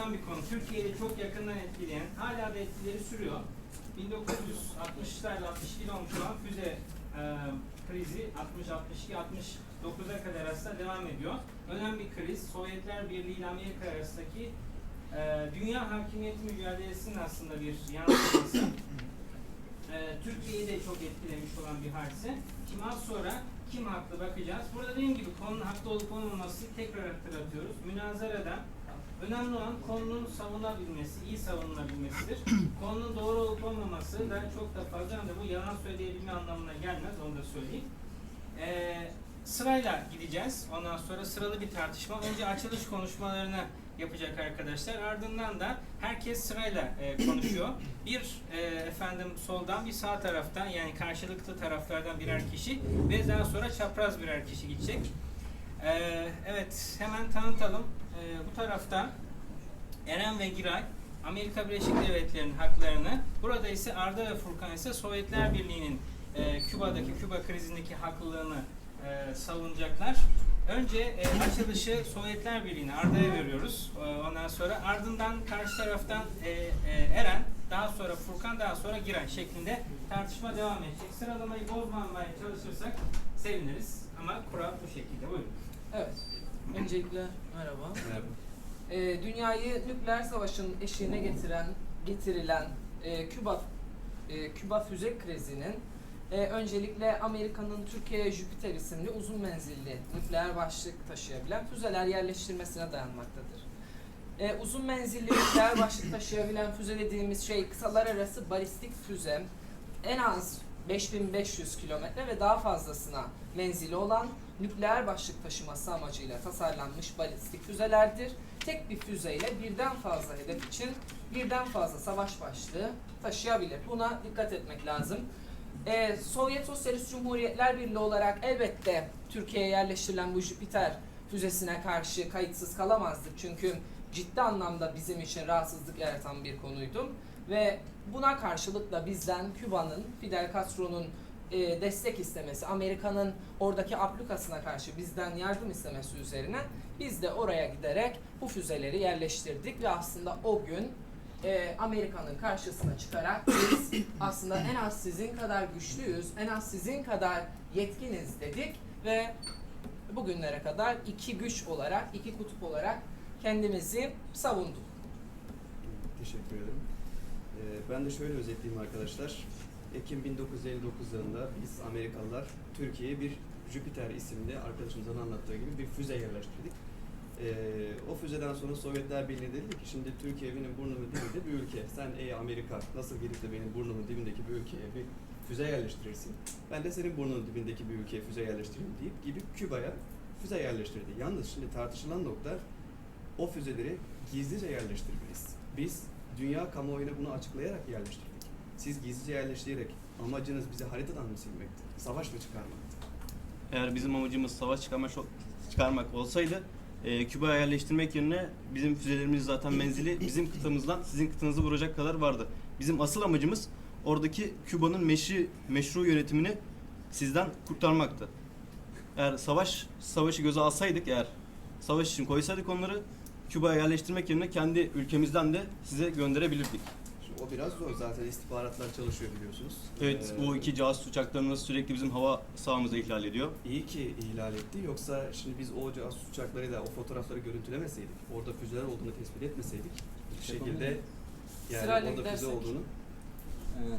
enteresan bir konu. Türkiye'yi çok yakından etkileyen, hala da etkileri sürüyor. 1960'larda 62'de olmuş olan füze e, krizi 60-62-69'a kadar aslında devam ediyor. Önemli bir kriz. Sovyetler Birliği ile Amerika arasındaki e, dünya hakimiyeti mücadelesinin aslında bir yansıması. E, Türkiye'yi de çok etkilemiş olan bir hadise. Az sonra kim haklı bakacağız. Burada dediğim gibi konunun haklı olup olmaması tekrar hatırlatıyoruz. Münazarada önemli olan konunun savunabilmesi, iyi savunulabilmesidir. konunun doğru olup olmaması da çok da fazla de bu yalan söyleyebilme anlamına gelmez, onu da söyleyeyim. Ee, sırayla gideceğiz. Ondan sonra sıralı bir tartışma. Önce açılış konuşmalarını yapacak arkadaşlar. Ardından da herkes sırayla e, konuşuyor. Bir e, efendim soldan bir sağ taraftan yani karşılıklı taraflardan birer kişi ve daha sonra çapraz birer kişi gidecek. Ee, evet hemen tanıtalım. Ee, bu tarafta Eren ve Giray Amerika Birleşik Devletleri'nin haklarını, burada ise Arda ve Furkan ise Sovyetler Birliği'nin e, Küba'daki, Küba krizindeki haklılığını e, savunacaklar. Önce e, açılışı Sovyetler Birliği'ne Arda'ya veriyoruz. E, ondan sonra ardından karşı taraftan e, e, Eren, daha sonra Furkan, daha sonra Giray şeklinde tartışma devam edecek. Sıralamayı bozmamaya çalışırsak seviniriz. Ama kural bu şekilde. Buyurun. Evet. Öncelikle merhaba. Ee, dünyayı nükleer savaşın eşiğine getiren, getirilen e, Küba e, Küba füze krizinin e, öncelikle Amerika'nın Türkiye'ye Jüpiter isimli uzun menzilli nükleer başlık taşıyabilen füzeler yerleştirmesine dayanmaktadır. E, uzun menzilli nükleer başlık taşıyabilen füze dediğimiz şey kıtalar arası balistik füze en az 5500 kilometre ve daha fazlasına menzili olan nükleer başlık taşıması amacıyla tasarlanmış balistik füzelerdir. Tek bir füzeyle birden fazla hedef için birden fazla savaş başlığı taşıyabilir. Buna dikkat etmek lazım. Ee, Sovyet Sosyalist Cumhuriyetler Birliği olarak elbette Türkiye'ye yerleştirilen bu Jüpiter füzesine karşı kayıtsız kalamazdık. Çünkü ciddi anlamda bizim için rahatsızlık yaratan bir konuydu. Ve buna karşılık da bizden Küba'nın, Fidel Castro'nun e, destek istemesi, Amerika'nın oradaki ablukasına karşı bizden yardım istemesi üzerine biz de oraya giderek bu füzeleri yerleştirdik ve aslında o gün e, Amerika'nın karşısına çıkarak biz aslında en az sizin kadar güçlüyüz, en az sizin kadar yetkiniz dedik ve bugünlere kadar iki güç olarak, iki kutup olarak kendimizi savunduk. Teşekkür ederim. Ee, ben de şöyle özetleyeyim arkadaşlar. Ekim 1959 yılında biz Amerikalılar Türkiye'ye bir Jüpiter isimli arkadaşımızın anlattığı gibi bir füze yerleştirdik. Ee, o füzeden sonra Sovyetler Birliği dedi ki şimdi Türkiye benim burnumun dibinde bir ülke. Sen ey Amerika nasıl gelip de benim burnumun dibindeki bir ülkeye bir füze yerleştirirsin. Ben de senin burnunun dibindeki bir ülkeye füze yerleştireyim deyip gibi Küba'ya füze yerleştirdi. Yalnız şimdi tartışılan nokta o füzeleri gizlice yerleştirmeyiz. Biz dünya kamuoyuna bunu açıklayarak yerleştirdik. Siz gizlice yerleştirerek amacınız bizi haritadan mı silmekti? Savaş mı çıkarmaktı? Eğer bizim amacımız savaş çıkarmak, çıkarmak olsaydı e, Küba'ya yerleştirmek yerine bizim füzelerimiz zaten menzili bizim kıtamızdan sizin kıtanızı vuracak kadar vardı. Bizim asıl amacımız oradaki Küba'nın meşru, meşru yönetimini sizden kurtarmaktı. Eğer savaş savaşı göze alsaydık eğer savaş için koysaydık onları Küba'ya yerleştirmek yerine kendi ülkemizden de size gönderebilirdik. O biraz zor zaten istihbaratlar çalışıyor biliyorsunuz. Evet, Ee, bu iki casus uçaklarımız sürekli bizim hava sahamızı ihlal ediyor. İyi ki ihlal etti. Yoksa şimdi biz o casus uçaklarıyla o fotoğrafları görüntülemeseydik, orada füzeler olduğunu tespit etmeseydik, bir şekilde yani Sırayla orada füze olduğunu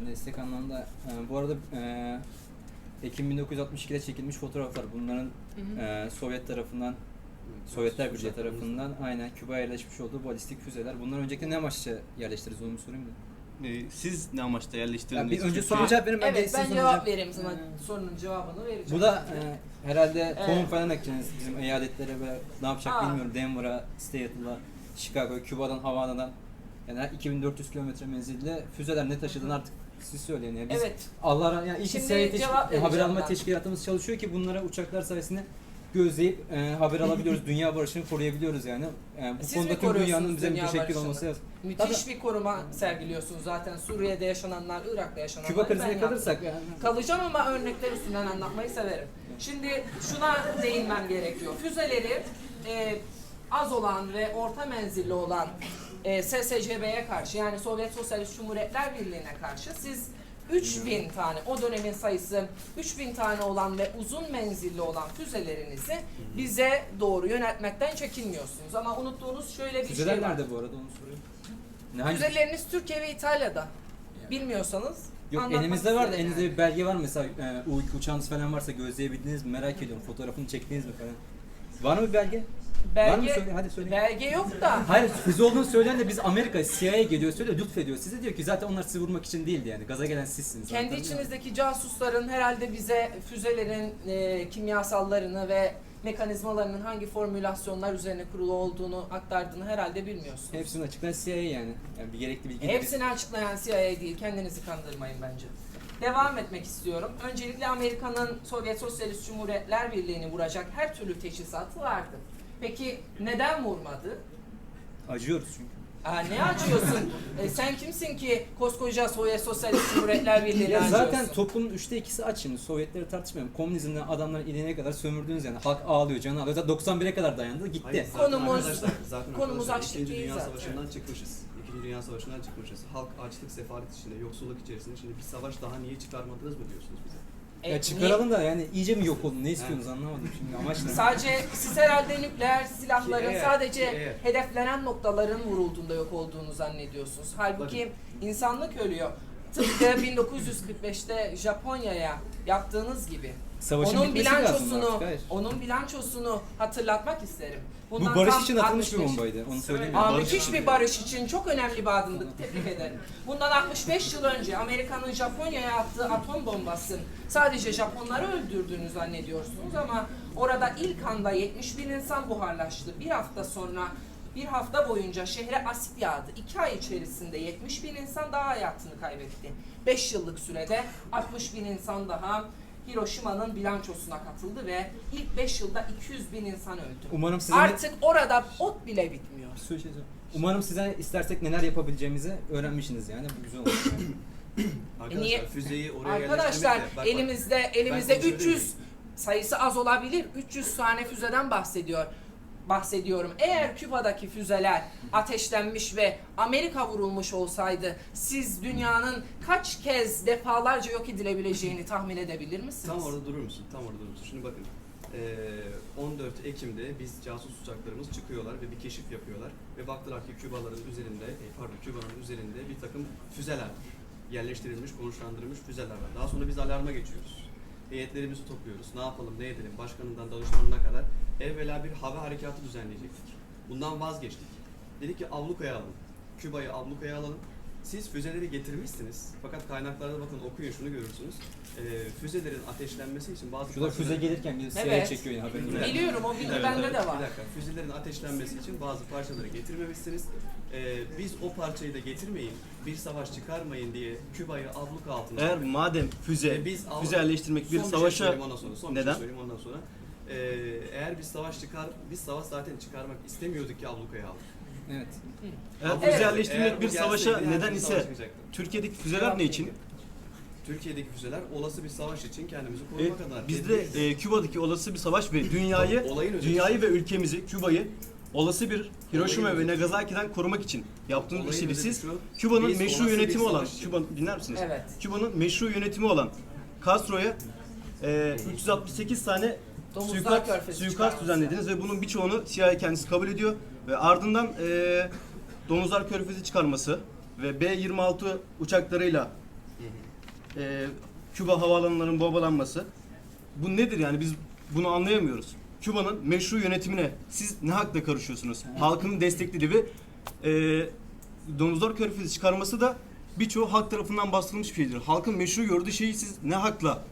Ee, destek anlamda. e, bu arada e, Ekim 1962'de çekilmiş fotoğraflar. Bunların e, Sovyet tarafından, Sovyetler Birliği tarafından aynen Küba'ya yerleşmiş olduğu balistik füzeler. Bunlar öncelikle ne amaçla yerleştiririz onu sorayım da. Ee, siz ne amaçla Ya yerleştirdiniz? bir önce sorun cevap verin ben de Evet size ben soracağım. cevap vereyim sana. Ee, Sorunun cevabını vereceğim. Bu da e, herhalde Evet. konum falan ekeceğiz bizim eyaletlere ve ne yapacak Aa. bilmiyorum. Denver'a, Seattle'a, Chicago'ya, Küba'dan, Havana'dan yani 2400 kilometre menzilde füzeler ne taşıdığını artık siz söyleyin. Yani biz Evet. Allah ra- yani teşk- cevap e, haber alma ben. teşkilatımız çalışıyor ki bunlara uçaklar sayesinde gözleyip e, haber alabiliyoruz. Dünya barışını koruyabiliyoruz yani. E, bu Siz konuda mi tüm koruyorsunuz dünyanın bize dünya barışını? olması lazım. Müthiş bir koruma sergiliyorsunuz zaten. Suriye'de yaşananlar, Irak'ta yaşananlar. Küba krizine kalırsak yani. Kalacağım ama örnekler üstünden anlatmayı severim. Şimdi şuna değinmem gerekiyor. Füzeleri e, az olan ve orta menzilli olan e, SSCB'ye karşı yani Sovyet Sosyalist Cumhuriyetler Birliği'ne karşı siz 3000 tane o dönemin sayısı 3000 tane olan ve uzun menzilli olan füzelerinizi bize doğru yöneltmekten çekinmiyorsunuz. Ama unuttuğunuz şöyle bir Füzeler şey var. nerede bu arada onu soruyorum. Ne hangi? Füzeleriniz Türkiye ve İtalya'da. Bilmiyorsanız Yok anlatmak elimizde var da isterim elinizde bir belge var mı? Mesela e, U2 uçağınız falan varsa gözleyebildiniz mi? Merak ediyorum. Fotoğrafını çektiniz mi falan. Var mı bir belge? Var mı? Belge, Söyle, hadi söyle. belge yok da Hayır füze olduğunu söyleyen de biz Amerika CIA geliyor söylüyor lütfediyor. Size diyor ki zaten onlar sizi vurmak için değildi yani. Gaza gelen sizsiniz. kendi Anlatabiliyor muyum? içinizdeki casusların herhalde bize füzelerin e, kimyasallarını ve mekanizmalarının hangi formülasyonlar üzerine kurulu olduğunu aktardığını herhalde bilmiyorsunuz. Hepsini açıklayan CIA yani. Yani bir gerekli bilgi de biz- Hepsini açıklayan CIA değil, kendinizi kandırmayın bence. Devam etmek istiyorum. Öncelikle Amerika'nın Sovyet Sosyalist Cumhuriyetler Birliği'ni vuracak her türlü teçhizatı vardı. Peki neden vurmadı? acıyoruz çünkü. Aa, ne açıyorsun? e, sen kimsin ki koskoca Sovyet Sosyalist Cumhuriyetler Birliği'ni Ya açıyorsun? zaten toplumun üçte ikisi aç şimdi. Sovyetleri tartışmıyorum. Komünizmden adamların iliğine kadar sömürdünüz yani. Halk ağlıyor, canı ağlıyor. Zaten 91'e kadar dayandı, gitti. Hayır, zaten Konumuz- zaten konumuz açlık İkinci değil Dünya zaten. Savaşı'ndan çıkmışız. İkinci Dünya Savaşı'ndan çıkmışız. Halk açlık, sefalet içinde, yoksulluk içerisinde. Şimdi bir savaş daha niye çıkarmadınız mı diyorsunuz bize? E, Ya çıkaralım da yani iyice mi yok olun? Ne istiyorsunuz anlamadım şimdi. Amaç ne? Sadece siz herhalde nükleer silahların Ki eğer- sadece ki eğer- hedeflenen noktaların vurulduğunda yok olduğunu zannediyorsunuz. Halbuki insanlık ölüyor. Tıpkı 1945'te Japonya'ya yaptığınız gibi. Savaşın onun bitmesi lazım bilançosunu, artık, hayır. onun bilançosunu hatırlatmak isterim. Bu barış tam için atılmış bir 65 bombaydı. Onu söyleyeyim. Aa, Barış- müthiş bir barış için çok önemli bir adımdı. Tebrik ederim. Bundan 65 yıl önce Amerika'nın Japonya'ya attığı atom bombası sadece Japonları öldürdüğünü zannediyorsunuz ama orada ilk anda 70 bin insan buharlaştı. Bir hafta sonra bir hafta boyunca şehre asit yağdı. İki ay içerisinde 70 bin insan daha hayatını kaybetti. 5 yıllık sürede 60 bin insan daha Hiroşima'nın bilançosuna katıldı ve ilk 5 yılda 200 bin insan öldü. Umarım sizin Artık orada ot bile bitmiyor. Şey söyle- Umarım sizden istersek neler yapabileceğimizi öğrenmişsiniz yani. Bu güzel olmuş yani. Arkadaşlar niye- füzeyi oraya Arkadaşlar yerleştirmek de- bak, bak, elimizde elimizde konuşabilir 300 miyim? sayısı az olabilir. 300 tane füzeden bahsediyor. Bahsediyorum. Eğer Küba'daki füzeler ateşlenmiş ve Amerika vurulmuş olsaydı siz dünyanın kaç kez defalarca yok edilebileceğini tahmin edebilir misiniz? Tam orada durur musun? Tam orada durur musun? Şimdi bakın. eee, 14 Ekim'de biz casus uçaklarımız çıkıyorlar ve bir keşif yapıyorlar. Ve baktılar ki Kübaların üzerinde, e, pardon Küba'nın üzerinde bir takım füzeler. Yerleştirilmiş, konuşlandırılmış füzeler var. Daha sonra biz alarma geçiyoruz. Heyetlerimizi topluyoruz. Ne yapalım, ne edelim? Başkanından danışmanına kadar evvela bir hava harekatı düzenleyecektik. Bundan vazgeçtik. Dedik ki ablukaya alalım. Küba'yı ablukaya alalım. Siz füzeleri getirmişsiniz. Fakat kaynaklarda bakın okuyun şunu görürsünüz. Ee, füzelerin ateşlenmesi için bazı Şurada füze gelirken bir CIA Evet. çekiyor yani haberiniz olsun. Biliyorum o bilgi Evet, bende evet. de var. Bir dakika. Füzelerin ateşlenmesi için bazı parçaları getirmemişsiniz. Ee, biz o parçayı da getirmeyin, bir savaş çıkarmayın diye Küba'yı abluk altına Eğer aldık. madem füze, Ve biz Avrupa- füze yerleştirmek bir Son şey savaşa söyleyeyim ondan sonra. Son bir neden? şey söyleyeyim ondan sonra. Ee, eğer biz savaş çıkar, biz savaş zaten çıkarmak istemiyorduk ki ablukaya aldık. Evet. Eğer füze Evet. yerleştirmek bir savaşa neden ise çıkacaktı. Türkiye'deki füzeler ne için? Türkiye'deki füzeler olası bir savaş için kendimizi E, korumak adına. bizde Tedbir- e, Küba'daki olası bir savaş ve dünyayı Olayın dünyayı ve ülkemizi, Küba'yı olası bir Hiroşima ve. Nagasaki'den korumak için yaptığınız Olayın işi özeti siz Küba'nın meşru yönetimi olan Küba dinler misiniz? Evet. Küba'nın meşru yönetimi olan Castro'ya e, 368 tane Domuzlar suikast, körfezi suikast çıkarması. düzenlediniz ve bunun birçoğunu CIA kendisi kabul ediyor ve ardından e, Domuzlar Körfezi çıkarması ve B-26 uçaklarıyla e, Küba havaalanlarının bombalanması bu nedir yani biz bunu anlayamıyoruz. Küba'nın meşru yönetimine siz ne hakla karışıyorsunuz? Halkın desteklediği ve e, Domuzlar Körfezi çıkarması da birçoğu halk tarafından bastırılmış bir şeydir. Halkın meşru gördüğü şeyi siz ne hakla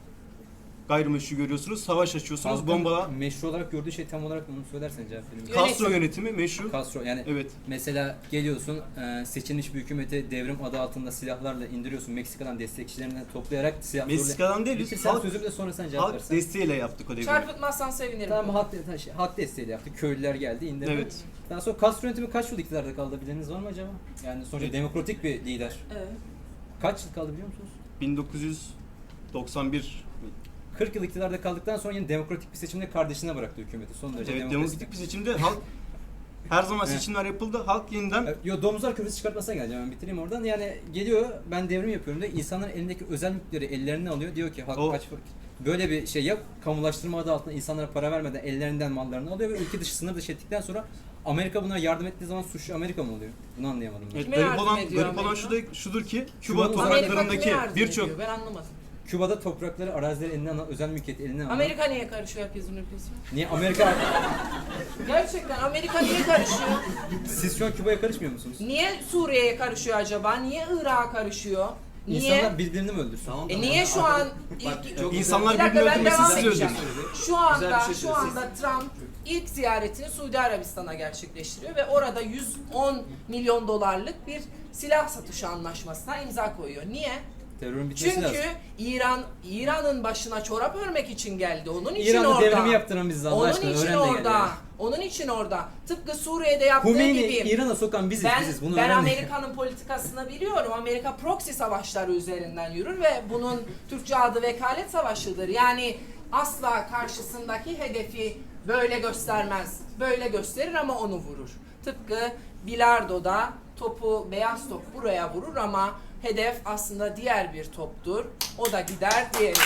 gayrimeşru görüyorsunuz? Savaş açıyorsunuz, Halkın bombalar. Meşru olarak gördüğü şey tam olarak onu söylersen cevap vereyim. Castro yönetimi meşru. Castro yani Evet. mesela geliyorsun e, seçilmiş bir hükümeti devrim adı altında silahlarla indiriyorsun. Meksika'dan destekçilerinden toplayarak silah Meksika'dan değil, biz sen halk- sözümü de sonra sen cevap Halk versen. desteğiyle yaptık o devrimi. Çarpıtmazsan sevinirim. Tamam halk, de- şey, halk desteğiyle yaptı. Köylüler geldi indirdi. Evet. Daha sonra Castro yönetimi kaç yıl iktidarda kaldı bileniniz var mı acaba? Yani sonuçta demokratik bir lider. Evet. Kaç yıl kaldı biliyor musunuz? 1991 40 yıl iktidarda kaldıktan sonra yine demokratik bir seçimle kardeşine bıraktı hükümeti. Son derece Evet, demokratik. demokratik bir seçimde halk Her zaman Evet. seçimler yapıldı. Halk yeniden Yo domuzlar köprüsü çıkartmasına geleceğim ben bitireyim oradan. Yani geliyor ben devrim yapıyorum diyor. İnsanların elindeki özel mülkleri ellerine alıyor. Diyor ki halk O- kaç böyle bir şey yap. Kamulaştırma adı altında insanlara para vermeden ellerinden mallarını alıyor ve ülke dışı sınır dışı ettikten sonra Amerika buna yardım ettiği zaman suçlu Amerika mı oluyor? Bunu anlayamadım ben. Evet, Kime garip yardım olan ediyor garip olan Amerika? şu da, şudur ki Küba Küba'nın- Amerika kime topraklarındaki yardım birçok ediyor? Ben anlamadım. Küba'da toprakları, arazileri eline alan, özel mülkiyeti eline alan. Amerika niye karışıyor herkesin ülkesine? Niye Amerika? Gerçekten Amerika niye karışıyor? Siz şu an Küba'ya karışmıyor musunuz? Niye Suriye'ye karışıyor acaba? Niye Irak'a karışıyor? Niye? İnsanlar birbirini mi öldürsün? Tamam, E tamam. niye şu an Bak, ilk çok İnsanlar Bir dakika, birbirini ben öldürmesin devam siz edeceğim. öldürün. Şu anda Güzel bir şey şu söyledi. anda Trump ilk ziyaretini Suudi Arabistan'a gerçekleştiriyor ve orada 110 milyon dolarlık bir silah satışı anlaşmasına imza koyuyor. Niye? Terörün bitmesi Çünkü lazım. İran İran'ın başına çorap örmek için geldi. Onun için İran'da orada. devrimi yaptıran biziz Allah Onun aşkına. için orada. Onun için orada. Tıpkı Suriye'de yaptığı Hümeyni gibi. İran'a sokan biziz Ben, biziz. Bunu ben. Amerika'nın politikasını biliyorum. Amerika proxy savaşları üzerinden yürür ve bunun Türkçe adı vekalet savaşıdır. Yani asla karşısındaki hedefi böyle göstermez. Böyle gösterir ama onu vurur. Tıpkı bilardoda topu beyaz top buraya vurur ama hedef aslında diğer bir toptur. O da gider diğerine.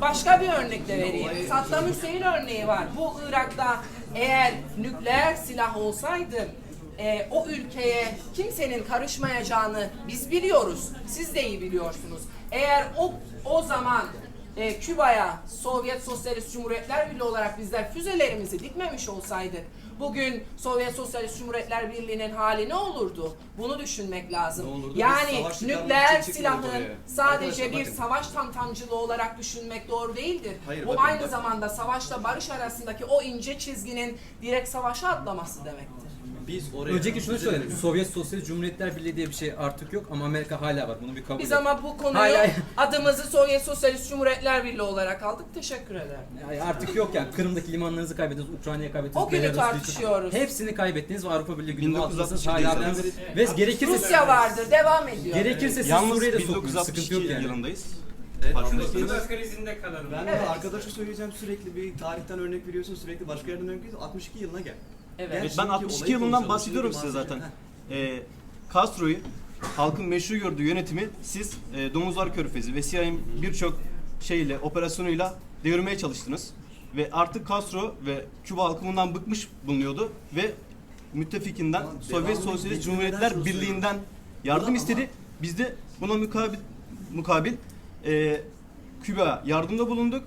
Başka bir örnek de vereyim. Saddam Hüseyin örneği var. Bu Irak'ta eğer nükleer silah olsaydı e, o ülkeye kimsenin karışmayacağını biz biliyoruz. Siz de iyi biliyorsunuz. Eğer o o zaman e, Küba'ya Sovyet Sosyalist Cumhuriyetler Birliği olarak bizler füzelerimizi dikmemiş olsaydık bugün Sovyet Sosyalist Cumhuriyetler Birliği'nin hali ne olurdu? Bunu düşünmek lazım. Ne olurdu? Biz Yani çıkarmak nükleer için çıkmıyorduk silahın oraya. sadece Arkadaşlar bir bakın. savaş tamtamcılığı olarak düşünmek doğru değildir. Hayır, Bu bakın, aynı bakın. zamanda savaşla barış arasındaki o ince çizginin direkt savaşa atlaması demektir. Biz oraya Önceki şunu söyledim. Sovyet Sosyalist Cumhuriyetler Birliği diye bir şey artık yok ama Amerika hala var. Bunu bir kabul Biz et. ama bu konuyu Hayır, hayır. adımızı Sovyet Sosyalist Cumhuriyetler Birliği olarak aldık. Teşekkür ederim. Yani artık yok yani. Kırım'daki limanlarınızı kaybettiniz, Ukrayna'yı kaybettiniz. O günü Belarus'u- tartışıyoruz. Hepsini kaybettiniz ve Avrupa Birliği günü 1962 altındasınız. Hala yılından ve gerekirse Rusya vardır, devam ediyor. gerekirse siz Yalnız Suriye'de sokun. 1962 Sıkıntı yok yani. yılındayız. Evet, Farkındaysanız. biz- Küba krizinde kalalım. Ben Evet. de arkadaşa söyleyeceğim sürekli bir tarihten örnek veriyorsun sürekli başka yerden örnek veriyorsun 62 yılına gel. Evet. Evet, ben 62 olayı yılından konuşalım, bahsediyorum size zaten. bahsedelim. Ee, Castro'yu halkın meşru gördüğü yönetimi siz e, Domuzlar Körfezi ve CIA'nin birçok şeyle, operasyonuyla devirmeye çalıştınız. Ve artık Castro ve Küba halkı bundan bıkmış bulunuyordu ve müttefikinden Tamam, Sovyet Sosyalist getirmeden Cumhuriyetler Birliği'nden yardım Ama- istedi. Biz de buna mukabil, mukabil e, Küba yardımda bulunduk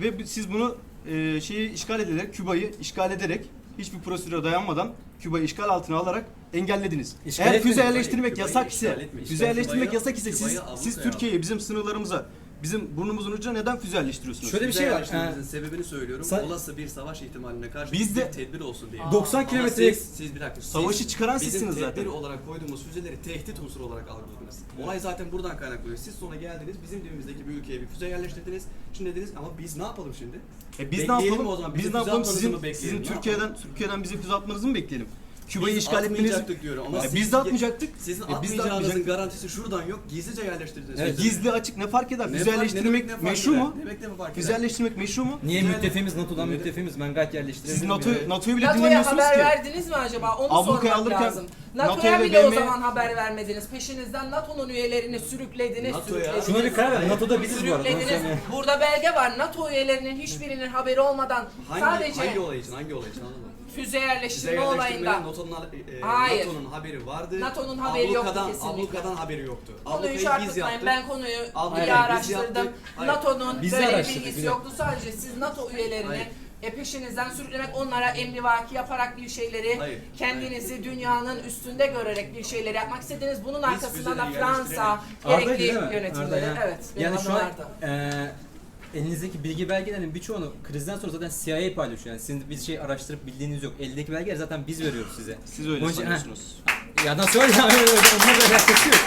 ve bi- siz bunu e, şeyi işgal ederek, Küba'yı işgal ederek hiçbir prosedüre dayanmadan Küba'yı işgal altına alarak engellediniz. İşgal Eğer füze yerleştirmek Küba'yı yasak işgal ise, füze yerleştirmek Küba'yı- yasak ise siz Küba'yı Avrupa'ya siz Türkiye'ye bizim sınırlarımıza bizim burnumuzun ucuna neden füze yerleştiriyorsunuz? Şöyle bir şey var. Ee, sebebini söylüyorum. sa- Olası bir savaş ihtimaline karşı Biz de- bir tedbir olsun diye. 90 Ama kilometre siz, siz bir dakika. siz Savaşı çıkaran bizim sizsiniz tedbir zaten. olarak koyduğumuz füzeleri tehdit unsuru olarak algıladınız. Olay zaten buradan kaynaklanıyor. Siz sonra geldiniz bizim dibimizdeki bir ülkeye bir füze yerleştirdiniz. Şimdi dediniz ama biz ne yapalım şimdi? E biz ne Bekleyelim yapalım? o zaman, Biz ne yapalım? Sizin sizin Ne Türkiye'den Türkiye'den bize füze atmanızı mı bekleyelim? Küba'yı Biz işgal atmayacaktık diyorum ama siz- biz de atmayacaktık. Sizin E, biz de atmayacağınızın atmayacaktık. garantisi şuradan yok. Gizlice yerleştirdiniz. Evet. Gizli açık ne fark eder? Ne fark- ne demek ne fark meşru eder? mu? Demek ne mi fark eder? yerleştirmek meşru mu? Niye müttefimiz NATO'dan müttefimiz ben gayet yerleştirebilirim. Siz NATO, yani. NATO'yu bile NATO'ya dinlemiyorsunuz haber ki. verdiniz mi acaba? Onu Ablukayı sormak alırken lazım. NATO'ya NATO'ya ve bile o BM zaman haber vermediniz. Peşinizden NATO'nun üyelerini sürüklediniz, NATO'ya- sürüklediniz. Şuna bir karar ver. NATO'da biziz bu arada. onu Sürüklediniz. söyleyeyim. Burada belge var. NATO üyelerinin hiçbirinin haberi olmadan Hangi, sadece hangi olay için? Hangi olay için anladın mı? Füze yerleştirme yerleştirmenin olayında NATO'nun e, Hayır. NATO'nun haberi vardı. NATO'nun haberi yoktu Ablukadan- kesinlikle. Ablukadan haberi yoktu. konuyu Ablukayı biz şartlatmayın. yaptık. Ben konuyu Ablukayı iyi biz araştırdım. yaptık. Hayır. NATO'nun Biz böyle bir araştırdık, bilgisi de. yoktu. Sadece siz NATO üyelerini Hayır. e, peşinizden sürüklemek, onlara emrivaki yaparak bir şeyleri Hayır. kendinizi dünyanın üstünde görerek bir şeyleri yapmak istediniz. Bunun arkasında da füzeleri Fransa gerekli değil mi? Arda yönetimleri. ya. Evet, benim Yani adım şu an Arda. eee elinizdeki bilgi belgelerinin birçoğunu krizden sonra zaten CIA paylaşıyor. Yani sizin bir şey araştırıp bildiğiniz yok. Eldeki belgeler zaten biz veriyoruz size. Siz öyle Onun için- sanıyorsunuz. Ya nasıl öyle? Öyle- öyle- Onlar da alakası yok.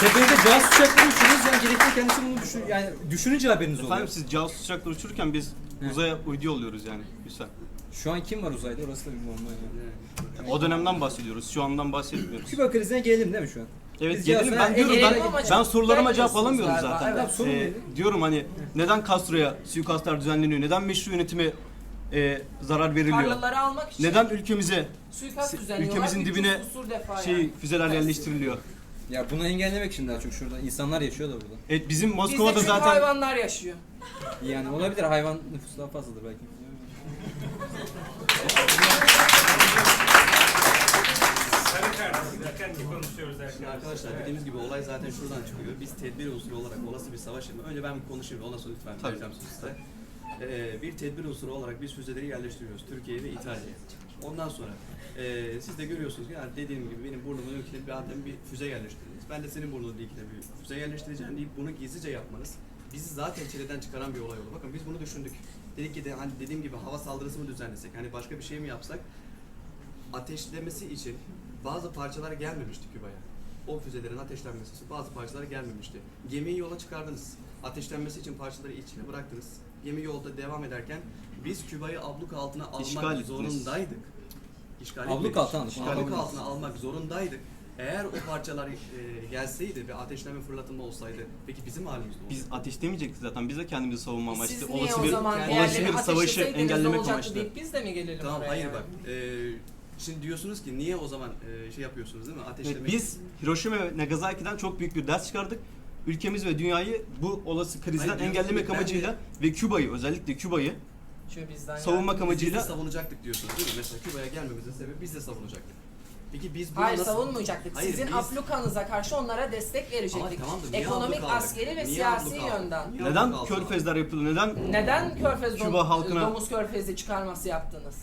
Tepenize casus uçakları uçuyoruz. Yani gerekli kendisi bunu düşün, yani düşününce haberiniz oluyor. Efendim siz casus uçakla uçururken biz uzaya uydu yolluyoruz yani. Lütfen. Şu an kim var uzayda? Orası da bir bomba yani. O dönemden bahsediyoruz. Şu andan bahsetmiyoruz. Küba krizine gelelim değil mi şu an? Evet Biz gelelim. Ben diyorum Gelelim ben, ama ben sorularıma cevap gelmiyorsunuz alamıyorum galiba, zaten. evet. Sorun Ee, neydi? diyorum hani neden Castro'ya suikastlar düzenleniyor? Neden meşru yönetime e, zarar veriliyor? Tarlaları almak için Neden ülkemize suikast se- düzenliyorlar. ülkemizin 300 dibine defa şey yani. füzeler yerleştiriliyor? Ya bunu engellemek için daha çok şurada. insanlar yaşıyor da burada. Evet bizim Bizde Moskova'da çünkü zaten hayvanlar yaşıyor. Yani olabilir hayvan nüfusu daha fazladır belki. kart dikkatli konuşuyoruz Şimdi arkadaşlar. dediğimiz gibi olay zaten şuradan çıkıyor. Biz tedbir unsuru olarak olası bir savaş yapma. Önce ben bir konuşayım. Ondan sonra lütfen Tabii. vereceğim sözü size. Ee, bir tedbir unsuru olarak biz füzeleri yerleştiriyoruz. Türkiye ve İtalya'ya. Ondan sonra e, siz de görüyorsunuz ki yani dediğim gibi benim burnumun öyküne bir adem bir füze yerleştirdiniz. Ben de senin burnunun ilkine bir füze yerleştireceğim deyip bunu gizlice yapmanız bizi zaten çileden çıkaran bir olay oldu. Bakın biz bunu düşündük. Dedik ki de hani dediğim gibi hava saldırısı mı düzenlesek? Hani başka bir şey mi yapsak? ateşlemesi için bazı parçalar gelmemişti Küba'ya. O füzelerin ateşlenmesi için bazı parçalar gelmemişti. Gemiyi yola çıkardınız. Ateşlenmesi için parçaları içine bıraktınız. Gemi yolda devam ederken biz Küba'yı abluk altına almak İşgal ettiniz. zorundaydık. İşgal Abluk etmedik. altına aldık, Abluk altına almak zorundaydık. Eğer o parçalar e, gelseydi ve ateşleme fırlatılma olsaydı peki bizim halimiz ne olurdu? biz ateşlemeyecektik zaten. Biz de kendimizi savunma amaçlı. Siz niye Olası o bir, zaman olası bir savaşı engellemek amaçlı. biz de mi gelelim Tamam oraya hayır yani? bak. e, şimdi diyorsunuz ki niye o zaman e, şey yapıyorsunuz değil mi? Evet, Ateşlemek. biz Hiroşima ve Nagasaki'den çok büyük bir ders çıkardık. Ülkemiz ve dünyayı bu olası krizden Hayır, engellemek ki ben de- amacıyla ve Küba'yı özellikle Küba'yı Çünkü bizden savunmak yani. amacıyla Biz de savunacaktık diyorsunuz değil mi? Mesela Küba'ya gelmemizin sebebi biz de savunacaktık. Peki biz bunu Hayır nasıl... savunmayacaktık. Hayır, Sizin biz- ablukanıza karşı onlara destek Ama verecektik. tamamdır, niye Ekonomik, askeri ve Niye siyasi yönden. Niye neden körfezler yapılıyor? Neden Neden körfez Küba dom- halkına- domuz körfezi çıkarması yaptınız?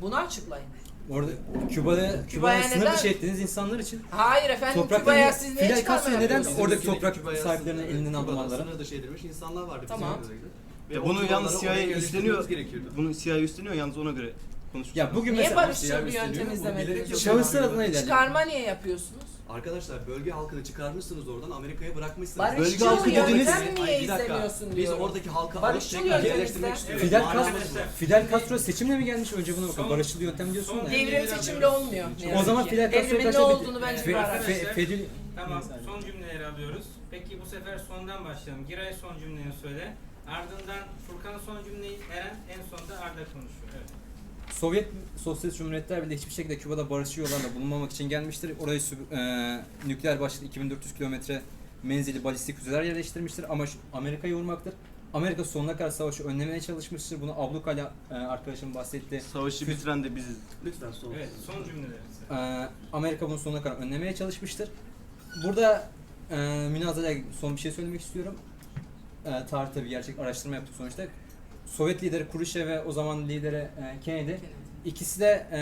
Bunu açıklayın. Orada Küba'da Küba'ya sınır neden- dışı ettiğiniz insanlar için Hayır efendim Küba'ya siz niye Fidel çıkarma neden yapıyorsunuz? oradaki toprak Küba'ya sahiplerinin elinden almaları? Sınır dışı edilmiş insanlar vardı. bizim Tamam. ülkemizde. Ve Ya bunu yalnız CIA üstleniyor. gerekiyordu. Bunu CIA üstleniyor yalnız ona göre konuşuruz. Ya bugün Niye mesela barışçıl bir üstleniyor, yöntem izlemediniz? Şahıslar adına ilerliyor. Çıkarma niye yapıyorsunuz? Arkadaşlar bölge halkını çıkarmışsınız oradan Amerika'ya bırakmışsınız. Barışçıl Bölge halkı yöntem dediniz- niye Hayır, bir dakika. izlemiyorsun Biz diyorum. oradaki halkı alıp Barışçıl tekrar yöntemizde- yerleştirmek istiyoruz. Fidel Castro, bu. Fidel Castro seçimle mi gelmiş? Önce buna bakın. Son- Barışçıl yöntem diyorsun da. devrim- seçimle olmuyor. ne O yazık zaman ki. Fidel Castro'ya Devrimin ne karşı olduğunu bence bir Fe- araştırın. Fe- Fedül... Tamam, son cümleleri alıyoruz. Peki bu sefer sondan başlayalım. Giray son cümleni söyle. Ardından Furkan son cümleyi, Eren en sonda Arda konuşuyor. Evet. Sovyet Sosyalist Cumhuriyetler Birliği hiçbir şekilde Küba'da barışçı yollarla bulunmamak için gelmiştir. Oraya e, nükleer başlı 2400 kilometre menzili balistik füzeler yerleştirmiştir. Amaç Amerika'yı vurmaktır. Amerika sonuna kadar savaşı önlemeye çalışmıştır. Bunu Abluka'yla e, arkadaşım bahsetti. Savaşı bitiren de biziz. Lütfen son. Evet, son cümleleri. Ee, Amerika bunu sonuna kadar önlemeye çalışmıştır. Burada e, münazaraya son bir şey söylemek istiyorum. E, tarihte bir gerçek araştırma yaptık sonuçta. Sovyet lideri Khrushchev ve o zaman lideri e, Kennedy ikisi de e,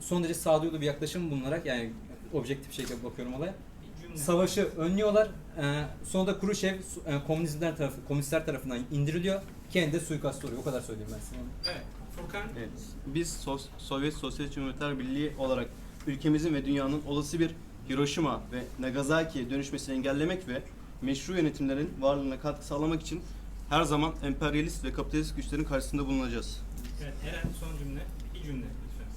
son derece sağduyulu bir yaklaşım bulunarak yani objektif şekilde bakıyorum olaya. Savaşı önlüyorlar. E, sonra da Khrushchev e, komünistler tarafı komünistler tarafından indiriliyor. Kennedy de suikast oluyor. O kadar söyleyeyim ben size. Evet, Furkan. Evet. Biz Sos- Sovyet Sosyalist Cumhuriyetler Birliği olarak ülkemizin ve dünyanın olası bir Hiroşima ve Nagasaki'ye dönüşmesini engellemek ve meşru yönetimlerin varlığına katkı sağlamak için her zaman emperyalist ve kapitalist güçlerin karşısında bulunacağız. Evet, Eren son cümle. Bir cümle lütfen.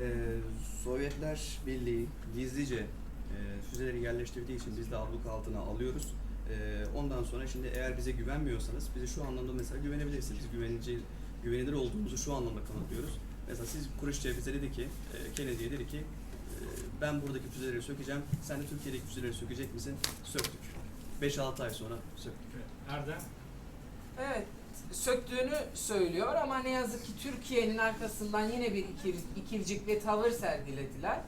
Ee, Sovyetler Birliği gizlice e, füzeleri yerleştirdiği için biz de abluk altına alıyoruz. Ee, ondan sonra şimdi eğer bize güvenmiyorsanız bize şu anlamda mesela güvenebilirsiniz. Biz güvenici, güvenilir olduğumuzu şu anlamda kanıtlıyoruz. Mesela siz Khrushchev bize dedi ki, e, Kennedy'ye dedi ki e, ben buradaki füzeleri sökeceğim. Sen de Türkiye'deki füzeleri sökecek misin? Söktük. 5-6 ay sonra söktük. Arda. Evet, söktüğünü söylüyor ama ne yazık ki Türkiye'nin arkasından yine bir ikir, ikircikli tavır sergilediler.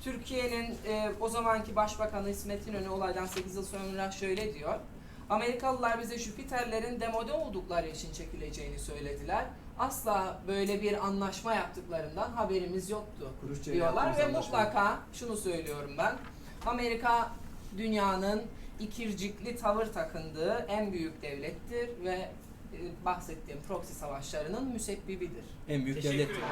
Türkiye'nin e, o zamanki Başbakanı İsmet İnönü olaydan 8 yıl sonra şöyle diyor. Amerikalılar bize Jüpiterlerin demode oldukları için çekileceğini söylediler. Asla böyle bir anlaşma yaptıklarından haberimiz yoktu Khrushchev diyorlar ve anlaşma. mutlaka şunu söylüyorum ben. Amerika dünyanın ikircikli tavır takındığı en büyük devlettir ve e, bahsettiğim proxy savaşlarının müsebbibidir. En büyük Teşekkür devlet. ederim.